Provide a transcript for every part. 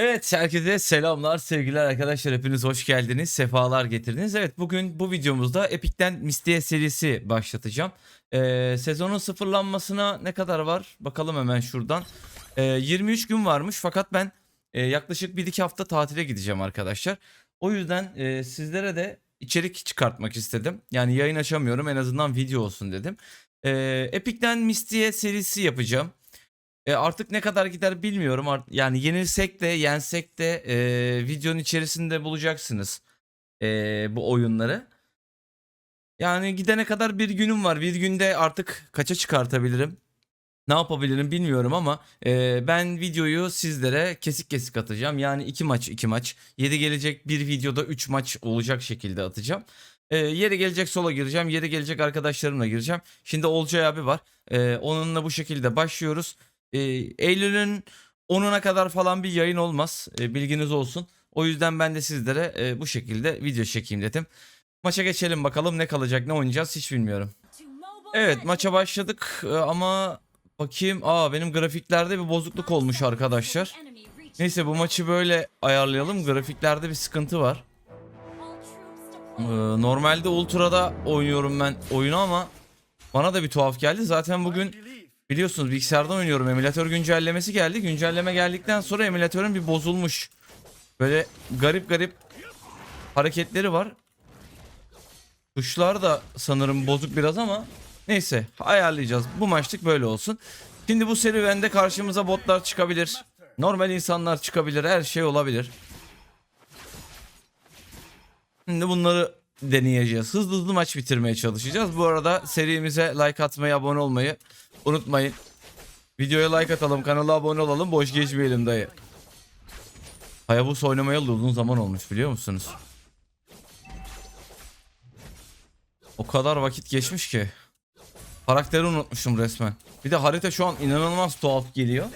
Evet herkese selamlar sevgiler arkadaşlar hepiniz hoş geldiniz sefalar getirdiniz. Evet bugün bu videomuzda Epic'ten Mistie serisi başlatacağım. Ee, sezonun sıfırlanmasına ne kadar var bakalım hemen şuradan. Ee, 23 gün varmış fakat ben e, yaklaşık 1-2 hafta tatile gideceğim arkadaşlar. O yüzden e, sizlere de içerik çıkartmak istedim. Yani yayın açamıyorum en azından video olsun dedim. Ee, Epic'ten Mistie serisi yapacağım. E, artık ne kadar gider bilmiyorum. Yani yenilsek de yensek de e, videonun içerisinde bulacaksınız e, bu oyunları. Yani gidene kadar bir günüm var. Bir günde artık kaça çıkartabilirim? Ne yapabilirim bilmiyorum ama e, ben videoyu sizlere kesik kesik atacağım. Yani iki maç iki maç. Yeri gelecek bir videoda 3 maç olacak şekilde atacağım. E, yeri gelecek sola gireceğim. Yeri gelecek arkadaşlarımla gireceğim. Şimdi Olcay abi var. E, onunla bu şekilde başlıyoruz. E, Eylül'ün 10'una kadar falan bir yayın olmaz. E, bilginiz olsun. O yüzden ben de sizlere e, bu şekilde video çekeyim dedim. Maça geçelim bakalım ne kalacak ne oynayacağız hiç bilmiyorum. Evet maça başladık e, ama bakayım. Aa benim grafiklerde bir bozukluk olmuş arkadaşlar. Neyse bu maçı böyle ayarlayalım. Grafiklerde bir sıkıntı var. Ee, normalde Ultra'da oynuyorum ben oyunu ama bana da bir tuhaf geldi. Zaten bugün biliyorsunuz bilgisayardan oynuyorum. Emülatör güncellemesi geldi. Güncelleme geldikten sonra emülatörün bir bozulmuş. Böyle garip garip hareketleri var. Tuşlar da sanırım bozuk biraz ama neyse ayarlayacağız. Bu maçlık böyle olsun. Şimdi bu serüvende karşımıza botlar çıkabilir. Normal insanlar çıkabilir. Her şey olabilir. Şimdi bunları deneyeceğiz. Hızlı hızlı maç bitirmeye çalışacağız. Bu arada serimize like atmayı, abone olmayı unutmayın. Videoya like atalım, kanala abone olalım. Boş geçmeyelim dayı. Hayabusa oynamayalı da uzun zaman olmuş biliyor musunuz? O kadar vakit geçmiş ki. Karakteri unutmuşum resmen. Bir de harita şu an inanılmaz tuhaf geliyor.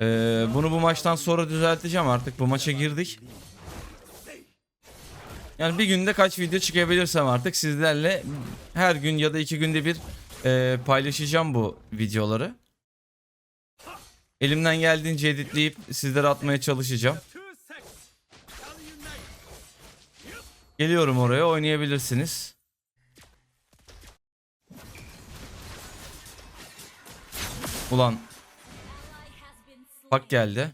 Ee, bunu bu maçtan sonra düzelteceğim artık. Bu maça girdik. Yani bir günde kaç video çıkabilirsem artık sizlerle her gün ya da iki günde bir e, paylaşacağım bu videoları. Elimden geldiğince editleyip sizlere atmaya çalışacağım. Geliyorum oraya oynayabilirsiniz. Ulan bak geldi.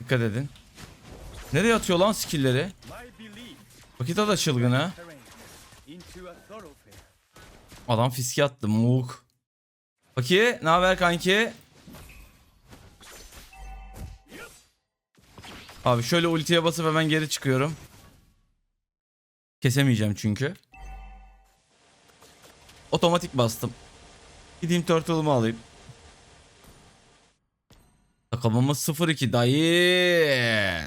Dikkat edin. Nereye atıyor lan skill'leri? Vakita da çılgın ha. Adam fiske attı muk. Paki ne haber kanki? Abi şöyle ultiye basıp hemen geri çıkıyorum. Kesemeyeceğim çünkü. Otomatik bastım. Gideyim turtle'ımı alayım. Takımımız 0-2 dayı.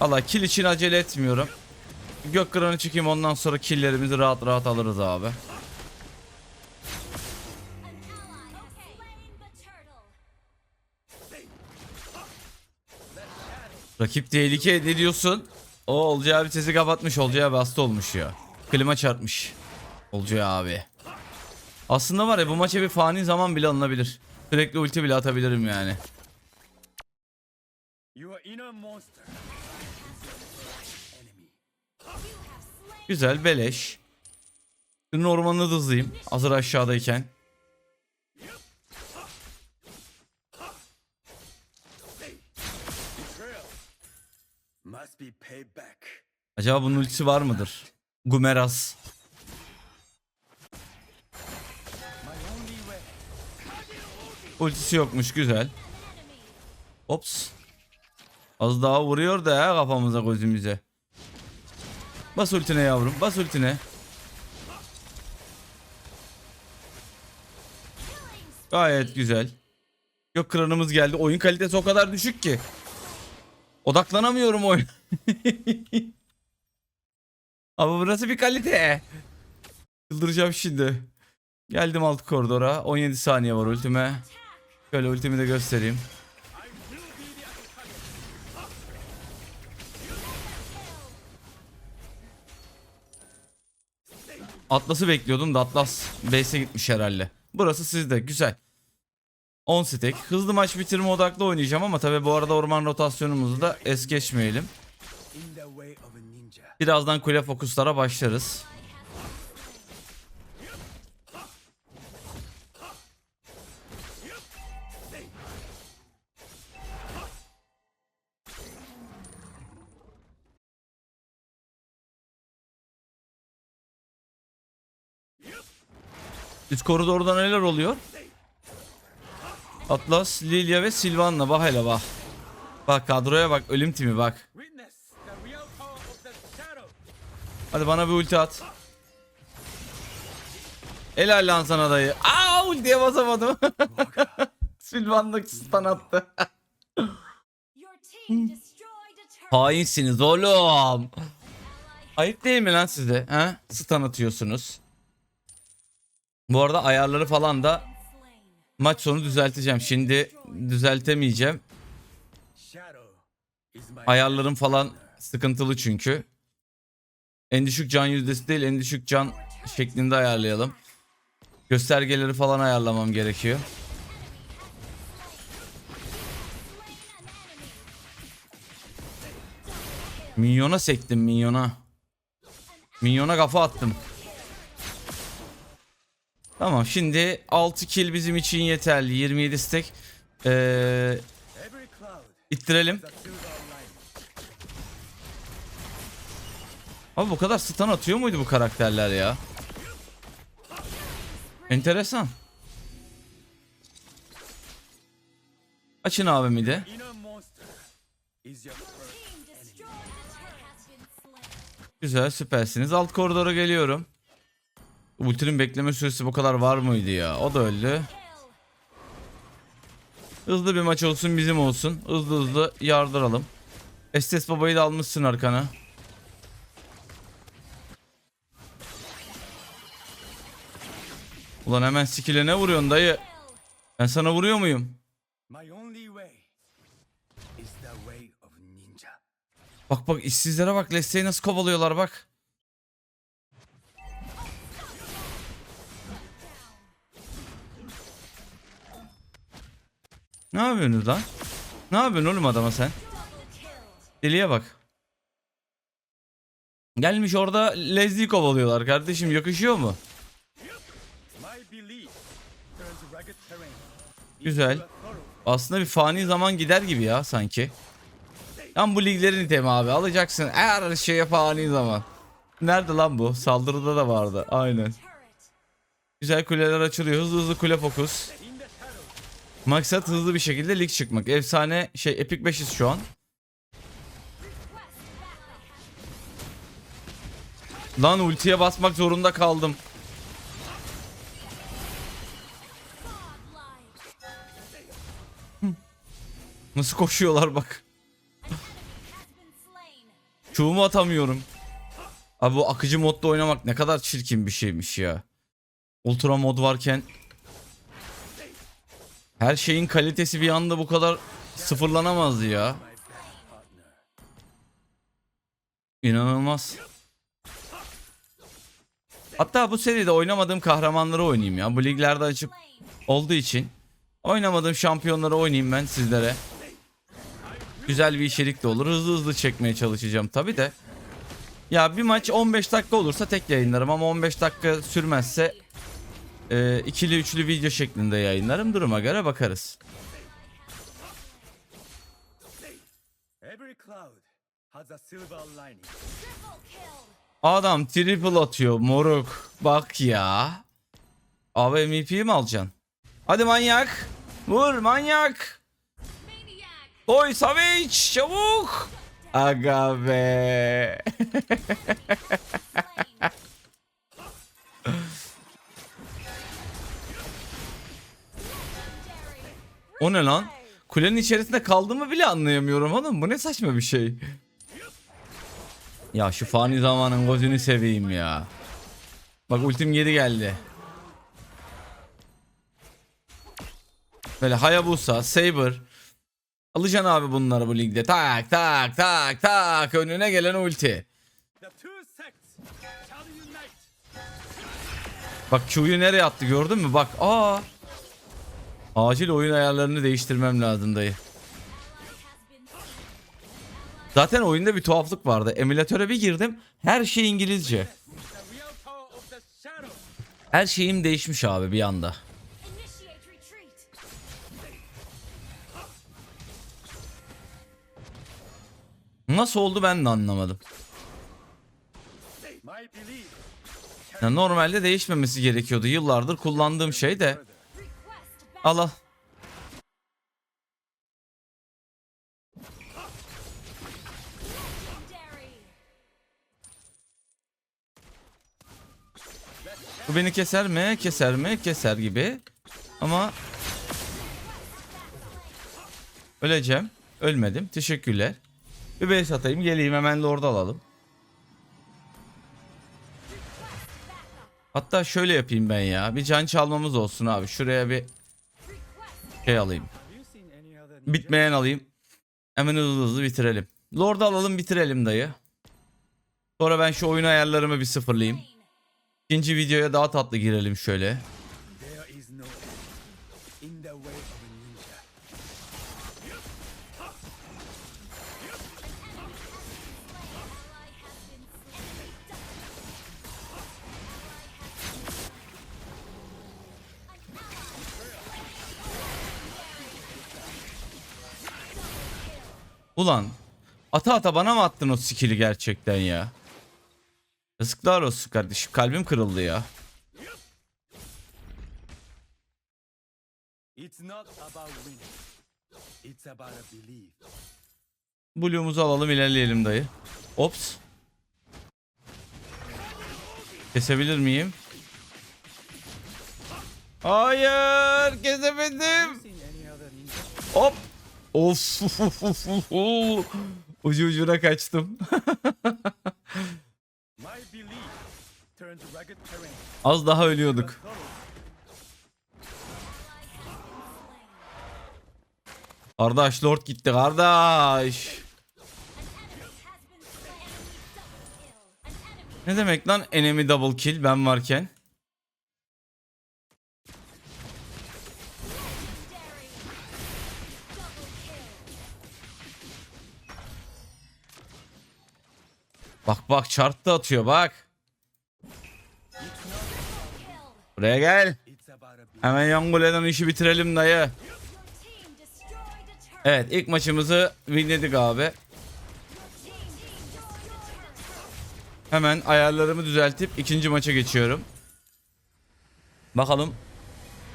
Allah kill için acele etmiyorum. Gök kıranı çıkayım ondan sonra killlerimizi rahat rahat alırız abi. Rakip tehlike ne diyorsun? O Olcay abi sesi kapatmış. Olcay abi hasta olmuş ya. Klima çarpmış. Olcay abi. Aslında var ya bu maça bir fani zaman bile alınabilir. Sürekli ulti bile atabilirim yani. Your inner monster. Güzel beleş. Şunun ormanını da hızlıyım. Hazır aşağıdayken. Acaba bunun ultisi var mıdır? Way. Ultisi yokmuş güzel. Ops. Az daha vuruyor da ya kafamıza gözümüze. Bas ultine yavrum bas ultine. Gayet güzel. Yok kranımız geldi. Oyun kalitesi o kadar düşük ki. Odaklanamıyorum oyun. Ama burası bir kalite. Çıldıracağım şimdi. Geldim alt koridora. 17 saniye var ultime. Şöyle ultimi de göstereyim. Atlas'ı bekliyordum da Atlas base'e gitmiş herhalde. Burası sizde güzel. 10 stack. Hızlı maç bitirme odaklı oynayacağım ama tabi bu arada orman rotasyonumuzu da es geçmeyelim. Birazdan kule fokuslara başlarız. Üst koridorda neler oluyor? Atlas, Lilia ve Sylvan'la bak hele bak. Bak kadroya bak ölüm timi bak. Hadi bana bir ulti at. Helal lan sana dayı. Aa ultiye basamadım. Sylvan'da stun attı. Hainsiniz oğlum. Ayıp değil mi lan size? He? Stun atıyorsunuz. Bu arada ayarları falan da maç sonu düzelteceğim. Şimdi düzeltemeyeceğim. Ayarlarım falan sıkıntılı çünkü. En düşük can yüzdesi değil en düşük can şeklinde ayarlayalım. Göstergeleri falan ayarlamam gerekiyor. Minyona sektim minyona. Minyona kafa attım. Tamam şimdi 6 kill bizim için yeterli. 27 stack. Ee, ittirelim. Abi bu kadar stun atıyor muydu bu karakterler ya? Enteresan. Açın abimi de. Güzel süpersiniz. Alt koridora geliyorum. Ultinin bekleme süresi bu kadar var mıydı ya? O da öldü. Hızlı bir maç olsun bizim olsun. Hızlı hızlı yardıralım. Estes babayı da almışsın arkana. Ulan hemen skill'e ne vuruyorsun dayı? Ben sana vuruyor muyum? Bak bak işsizlere bak Leslie'yi nasıl kovalıyorlar bak. Ne yapıyorsunuz lan? Ne yapıyorsun oğlum adama sen? Deliye bak. Gelmiş orada Leslie'yi kovalıyorlar kardeşim yakışıyor mu? Güzel. Aslında bir fani zaman gider gibi ya sanki. Lan bu liglerin itemi abi alacaksın her şeye fani zaman. Nerede lan bu? Saldırıda da vardı. Aynen. Güzel kuleler açılıyor. Hızlı hızlı kule fokus. Maksat hızlı bir şekilde lig çıkmak. Efsane şey Epic 5'iz şu an. Lan ultiye basmak zorunda kaldım. Nasıl koşuyorlar bak. Çuğumu atamıyorum. Abi bu akıcı modda oynamak ne kadar çirkin bir şeymiş ya. Ultra mod varken her şeyin kalitesi bir anda bu kadar sıfırlanamazdı ya. İnanılmaz. Hatta bu seride oynamadığım kahramanları oynayayım ya. Bu liglerde Slain. olduğu için oynamadığım şampiyonları oynayayım ben sizlere. Güzel bir içerik de olur. Hızlı hızlı çekmeye çalışacağım tabi de. Ya bir maç 15 dakika olursa tek yayınlarım ama 15 dakika sürmezse e, ikili üçlü video şeklinde yayınlarım. Duruma göre bakarız. Adam triple atıyor moruk. Bak ya. Abi MVP mi alacaksın? Hadi manyak. Vur manyak. Koy Savage çabuk. Aga be. O ne lan? Kulenin içerisinde kaldığımı bile anlayamıyorum oğlum. Bu ne saçma bir şey. Ya şu fani zamanın gözünü seveyim ya. Bak ultim geri geldi. Böyle Hayabusa, Saber. Alacaksın abi bunları bu ligde. Tak tak tak tak önüne gelen ulti. Bak Q'yu nereye attı gördün mü? Bak aa. Acil oyun ayarlarını değiştirmem lazım dayı. Zaten oyunda bir tuhaflık vardı. Emülatöre bir girdim. Her şey İngilizce. Her şeyim değişmiş abi bir anda. Nasıl oldu ben de anlamadım. Ya normalde değişmemesi gerekiyordu. Yıllardır kullandığım şey de. Al al. Bu beni keser mi? Keser mi? Keser gibi. Ama öleceğim. Ölmedim. Teşekkürler. Bir base atayım. Geleyim hemen Lord alalım. Hatta şöyle yapayım ben ya. Bir can çalmamız olsun abi. Şuraya bir şey alayım. Bitmeyen alayım. Hemen hızlı hızlı bitirelim. Lord'u alalım bitirelim dayı. Sonra ben şu oyun ayarlarımı bir sıfırlayayım. İkinci videoya daha tatlı girelim şöyle. Ulan ata ata bana mı attın o skill'i gerçekten ya? Yazıklar olsun kardeşim kalbim kırıldı ya. Blue'umuzu alalım ilerleyelim dayı. Ops. Kesebilir miyim? Hayır kesemedim. Seen Of. Ucu ucuna kaçtım. Az daha ölüyorduk. Kardeş Lord gitti kardeş. Ne demek lan enemy double kill ben varken? Bak bak chart da atıyor bak. Buraya gel. Hemen Yangule'den işi bitirelim dayı. Evet ilk maçımızı winledik abi. Hemen ayarlarımı düzeltip ikinci maça geçiyorum. Bakalım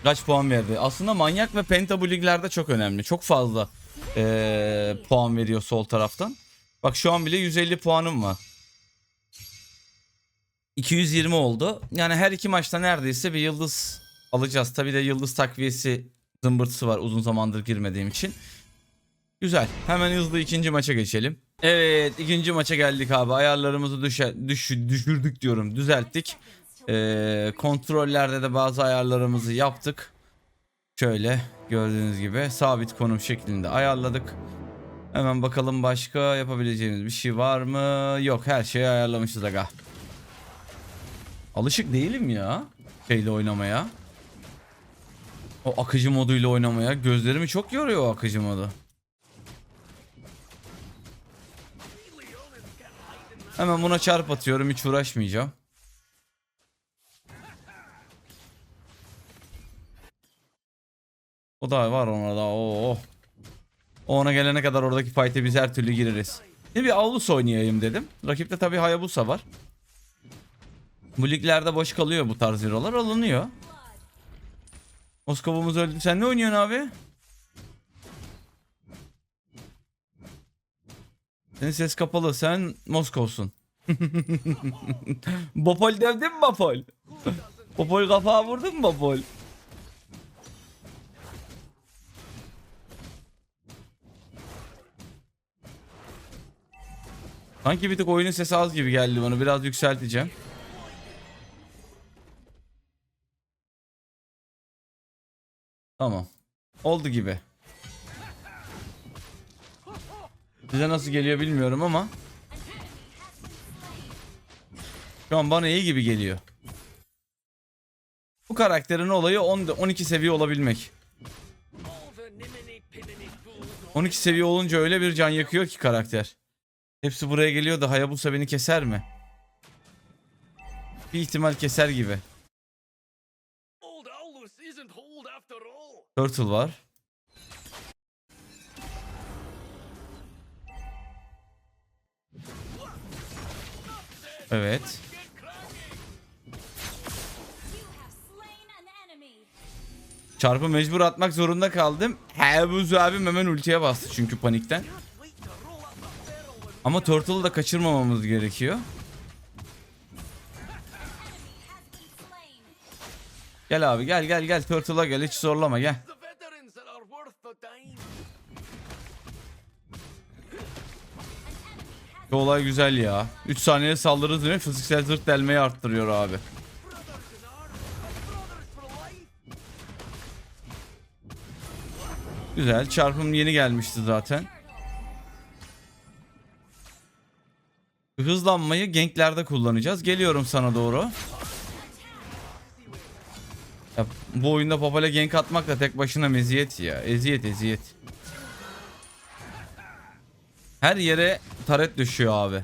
kaç puan verdi. Aslında manyak ve penta bu liglerde çok önemli. Çok fazla eee, puan veriyor sol taraftan. Bak şu an bile 150 puanım var. 220 oldu. Yani her iki maçta neredeyse bir yıldız alacağız. Tabi de yıldız takviyesi zımbırtısı var uzun zamandır girmediğim için. Güzel. Hemen hızlı ikinci maça geçelim. Evet ikinci maça geldik abi. Ayarlarımızı düşe, düş, düşürdük diyorum. Düzelttik. Ee, kontrollerde de bazı ayarlarımızı yaptık. Şöyle gördüğünüz gibi sabit konum şeklinde ayarladık. Hemen bakalım başka yapabileceğimiz bir şey var mı? Yok her şeyi ayarlamışız aga. Alışık değilim ya şeyle oynamaya. O akıcı moduyla oynamaya. Gözlerimi çok yoruyor o akıcı modu. Hemen buna çarp atıyorum hiç uğraşmayacağım. O da var ona da. Oo. O ona gelene kadar oradaki fight'e biz her türlü gireriz. Şimdi bir Aulus oynayayım dedim. Rakipte tabii Hayabusa var. Bu liglerde boş kalıyor bu tarz hero'lar alınıyor. Moskova'mız öldü. Sen ne oynuyorsun abi? Senin ses kapalı. Sen Moskov'sun. Bopol devdin mi Bopol? Bopol kafağa vurdun mu Bopol? Sanki bir tık oyunun sesi az gibi geldi bana. Biraz yükselteceğim. Tamam. Oldu gibi. Size nasıl geliyor bilmiyorum ama. Şu an bana iyi gibi geliyor. Bu karakterin olayı 10 12 seviye olabilmek. 12 seviye olunca öyle bir can yakıyor ki karakter. Hepsi buraya geliyor da Hayabusa beni keser mi? Bir ihtimal keser gibi. Turtle var. Evet. Çarpı mecbur atmak zorunda kaldım. Hayabusa abim hemen ultiye bastı çünkü panikten. Ama Turtle'ı da kaçırmamamız gerekiyor. Gel abi gel gel gel Turtle'a gel hiç zorlama gel. Bu olay güzel ya. 3 saniyede saldırı hızını fiziksel zırh delmeyi arttırıyor abi. Güzel çarpım yeni gelmişti zaten. Hızlanmayı genklerde kullanacağız. Geliyorum sana doğru. Bu oyunda Papal'e gank atmak da tek başına meziyet ya. Eziyet eziyet. Her yere taret düşüyor abi.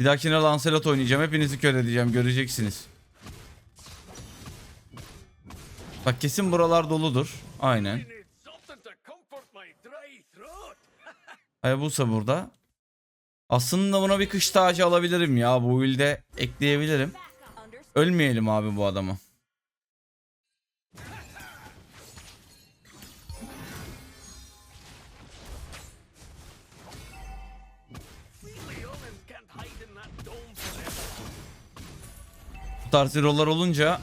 Bir dahakine Lancelot oynayacağım. Hepinizi kör edeceğim. Göreceksiniz. Bak kesin buralar doludur. Aynen. Hayabusa burada. Aslında buna bir kış tacı alabilirim ya. Bu ilde ekleyebilirim. Ölmeyelim abi bu adamı. Bu tarz hero'lar olunca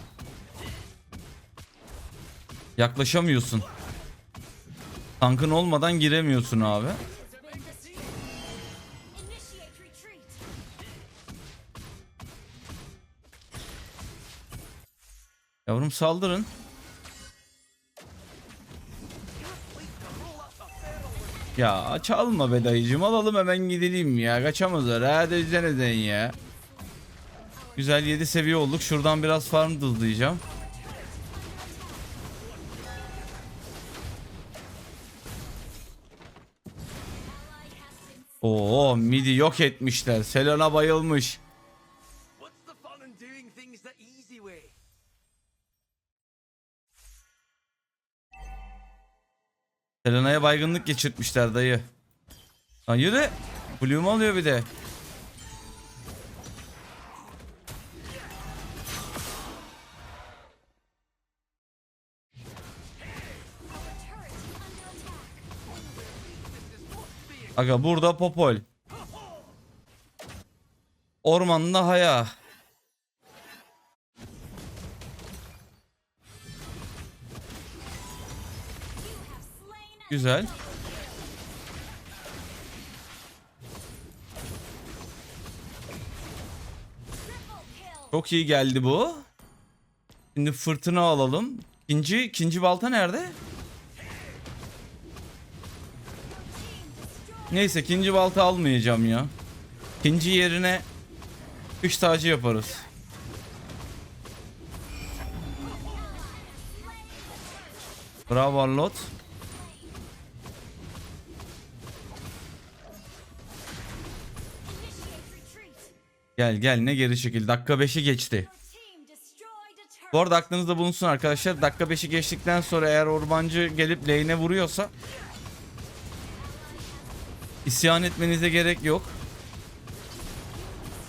yaklaşamıyorsun. Tankın olmadan giremiyorsun abi. Yavrum saldırın. Ya çalma be dayıcım alalım hemen gidelim ya kaçamazlar ha neden ya. Güzel 7 seviye olduk şuradan biraz farm dızlayacağım. Oo midi yok etmişler. Selena bayılmış. Selena'ya baygınlık geçirtmişler dayı. Lan yürü. Bloom alıyor bir de. Aga burada Popol. Ormanda Haya. Güzel. Çok iyi geldi bu. Şimdi fırtına alalım. İkinci, ikinci balta nerede? Neyse ikinci balta almayacağım ya. İkinci yerine kış tacı yaparız. Bravo Arlot. Gel gel ne geri çekil. Dakika 5'i geçti. Bu arada aklınızda bulunsun arkadaşlar. Dakika 5'i geçtikten sonra eğer ormancı gelip lane'e vuruyorsa isyan etmenize gerek yok.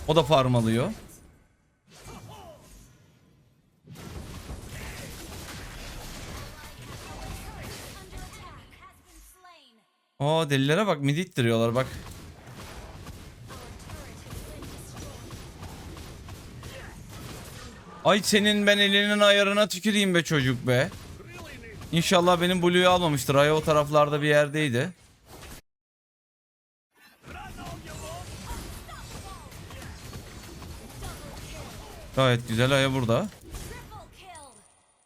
O da farm alıyor. Aa delilere bak midi ittiriyorlar bak. Ay senin ben elinin ayarına tüküreyim be çocuk be. İnşallah benim Blue'yu almamıştır. Aya o taraflarda bir yerdeydi. Gayet güzel Aya burada.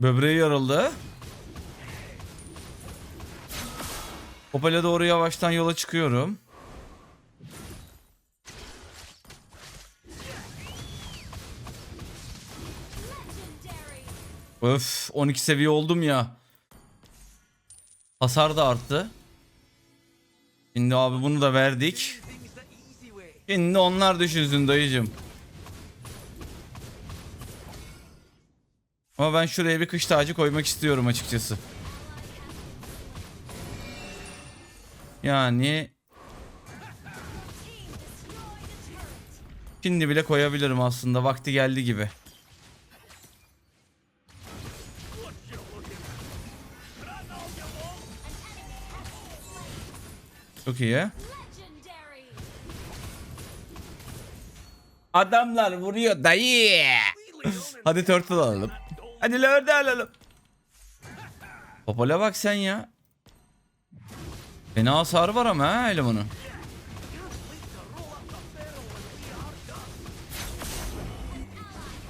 Böbreği yarıldı. Opel'e doğru yavaştan yola çıkıyorum. Öf 12 seviye oldum ya. Hasar da arttı. Şimdi abi bunu da verdik. Şimdi onlar düşünsün dayıcım. Ama ben şuraya bir kış tacı koymak istiyorum açıkçası. Yani şimdi bile koyabilirim aslında vakti geldi gibi. Çok iyi. Adamlar vuruyor dayı. Hadi turtle alalım. Hadi lorde alalım. Popole bak sen ya. Fena hasarı var ama ha elemanın.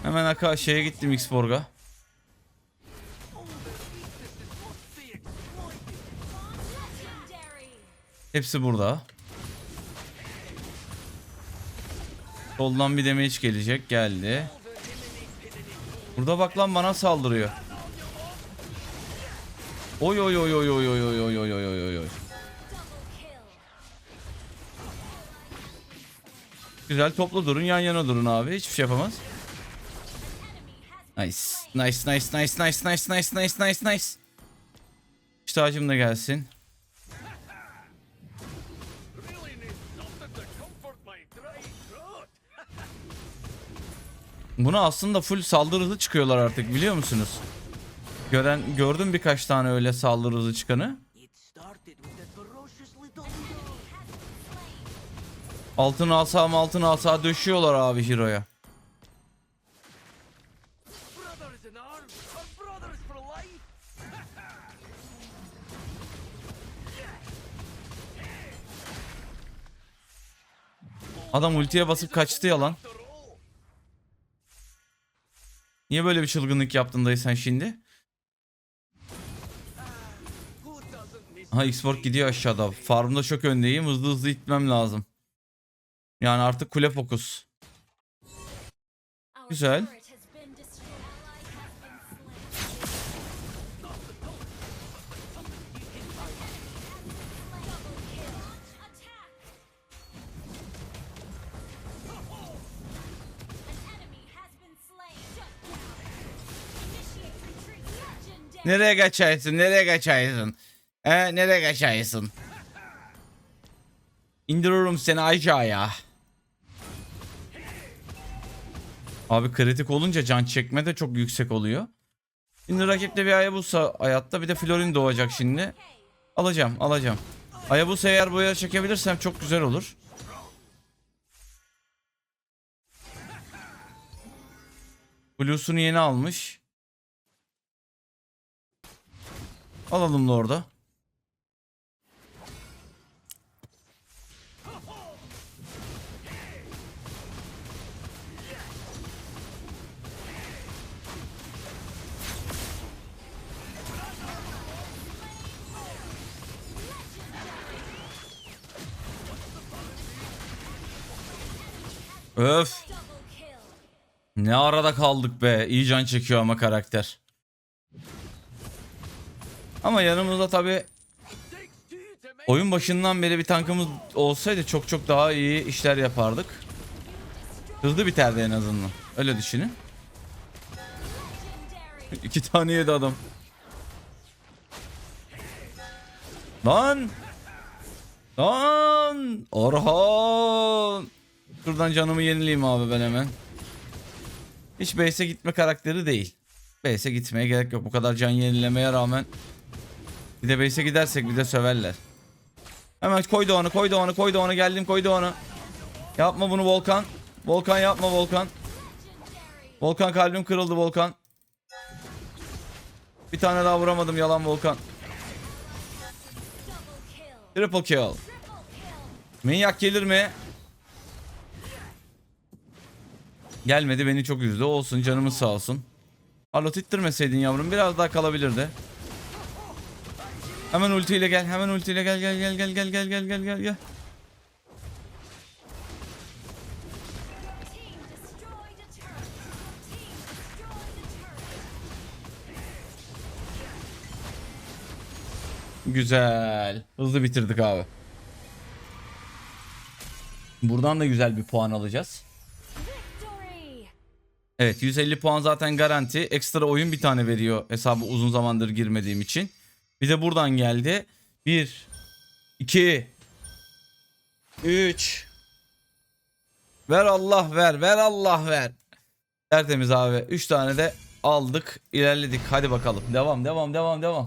Hemen aka şeye gittim Xborg'a. Hepsi burada. Soldan bir damage gelecek. Geldi. Burada bak lan bana saldırıyor. Oy oy oy oy oy oy oy oy oy oy oy oy. Güzel toplu durun yan yana durun abi. Hiçbir şey yapamaz. Nice. Nice nice nice nice nice nice nice nice nice. İşte ağacım da gelsin. Buna aslında full saldırı hızı çıkıyorlar artık biliyor musunuz? Gören gördüm birkaç tane öyle saldırı hızı çıkanı. Altın alsa mı altın alsa döşüyorlar abi Hiro'ya. Adam ultiye basıp kaçtı ya lan. Niye böyle bir çılgınlık yaptın dayı sen şimdi? Ha Xborg gidiyor aşağıda. Farmda çok öndeyim. Hızlı hızlı itmem lazım. Yani artık kule fokus. Güzel. Nereye kaçaysın? Nereye kaçaysın? He, nereye kaçaysın? İndiriyorum seni aşağıya. Abi kritik olunca can çekme de çok yüksek oluyor. Şimdi rakipte bir Hayabusa hayatta bir de Florin doğacak şimdi. Alacağım alacağım. Hayabusa eğer boya çekebilirsem çok güzel olur. Blues'unu yeni almış. Alalım da orada. Öf. Ne arada kaldık be. İyi can çekiyor ama karakter. Ama yanımızda tabi oyun başından beri bir tankımız olsaydı çok çok daha iyi işler yapardık. Hızlı biterdi en azından. Öyle düşünün. İki tane yedi adam. Lan! Lan! Orhan! Şuradan canımı yenileyim abi ben hemen. Hiç base'e gitme karakteri değil. Base'e gitmeye gerek yok. Bu kadar can yenilemeye rağmen. Bir de base'e gidersek bir de söverler. Hemen koydu onu, koydu onu, koydu onu. Geldim koydu onu. Yapma bunu Volkan. Volkan yapma Volkan. Volkan kalbim kırıldı Volkan. Bir tane daha vuramadım yalan Volkan. Triple kill. Manyak gelir mi? Gelmedi beni çok üzdü. Olsun canımız sağ olsun. Harlot ittirmeseydin yavrum biraz daha kalabilirdi. Hemen ultiyle gel. Hemen ultiyle gel gel gel gel gel gel gel gel gel gel. Güzel. Hızlı bitirdik abi. Buradan da güzel bir puan alacağız. Evet 150 puan zaten garanti. Ekstra oyun bir tane veriyor hesabı uzun zamandır girmediğim için. Bir de buradan geldi. 1 2 3 Ver Allah ver. Ver Allah ver. Tertemiz abi. 3 tane de aldık. ilerledik. Hadi bakalım. Devam devam devam devam.